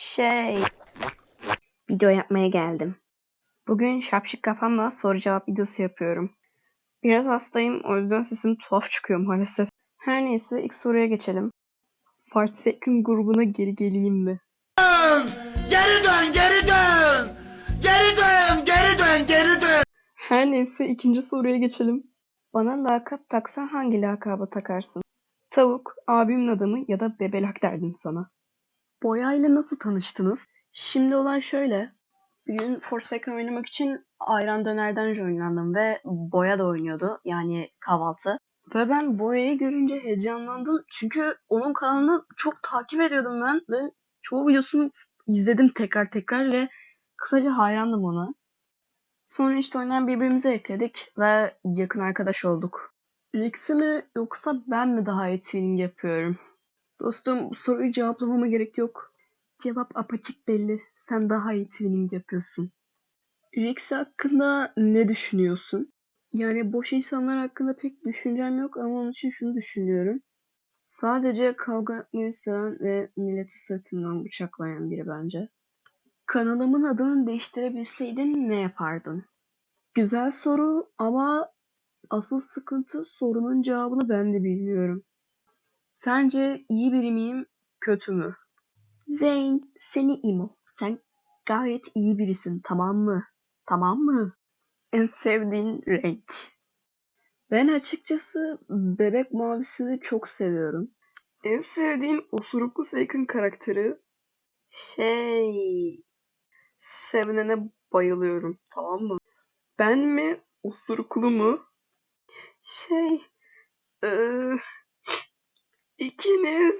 Şey, video yapmaya geldim. Bugün şapşik kafamla soru cevap videosu yapıyorum. Biraz hastayım o yüzden sesim tuhaf çıkıyor maalesef. Her neyse ilk soruya geçelim. Second grubuna geri geleyim mi? Geri dön, geri dön. Geri dön, geri dön, geri dön. Her neyse ikinci soruya geçelim. Bana lakap taksan hangi lakabı takarsın? Tavuk, abimin adamı ya da bebelak derdim sana. Boyayla nasıl tanıştınız? Şimdi olay şöyle. Bir gün Forsaken oynamak için Ayran Döner'den joinlandım ve Boya da oynuyordu. Yani kahvaltı. Ve ben Boya'yı görünce heyecanlandım. Çünkü onun kanalını çok takip ediyordum ben ve çoğu videosunu izledim tekrar tekrar ve kısaca hayrandım ona. Sonra işte oyundan birbirimize ekledik ve yakın arkadaş olduk. Rix'i mi yoksa ben mi daha iyi yapıyorum? Dostum bu soruyu cevaplamama gerek yok. Cevap apaçık belli. Sen daha iyi twinning yapıyorsun. Rix hakkında ne düşünüyorsun? Yani boş insanlar hakkında pek düşüncem yok ama onun için şunu düşünüyorum. Sadece kavga yapmayı seven ve milleti sırtından bıçaklayan biri bence. Kanalımın adını değiştirebilseydin ne yapardın? Güzel soru ama asıl sıkıntı sorunun cevabını ben de bilmiyorum. Sence iyi biri miyim, kötü mü? Zeyn, seni imo. Sen gayet iyi birisin, tamam mı? Tamam mı? En sevdiğin renk. Ben açıkçası bebek mavisini çok seviyorum. En sevdiğim osuruklu Seykin karakteri şey Seven'e bayılıyorum tamam mı? Ben mi osuruklu mu? Şey eee, ikiniz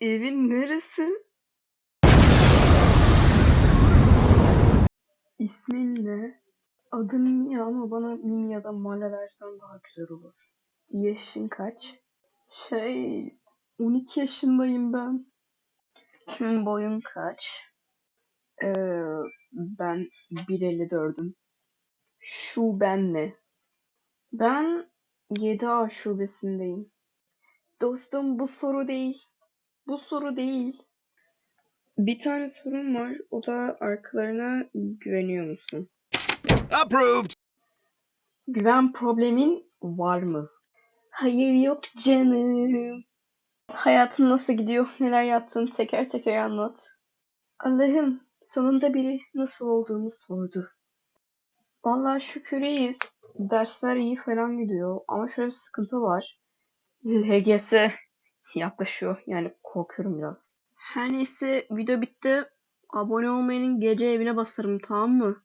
evin neresi? İsmin ne? Adım Mia ama bana Mimi ya da Mala dersen daha güzel olur. Yaşın kaç? Şey 12 yaşındayım ben. Şimdi boyun kaç? Ee, ben 1.54'üm. Şu ben ne? Ben 7A şubesindeyim. Dostum bu soru değil. Bu soru değil. Bir tane sorun var. O da arkalarına güveniyor musun? Approved. Güven problemin var mı? Hayır yok canım. Hayatın nasıl gidiyor? Neler yaptın? Teker teker anlat. Allah'ım sonunda biri nasıl olduğumu sordu. Vallahi şükür iyiyiz. Dersler iyi falan gidiyor ama şöyle bir sıkıntı var. LGS yaklaşıyor yani korkuyorum biraz. Her neyse video bitti. Abone olmayanın gece evine basarım tamam mı?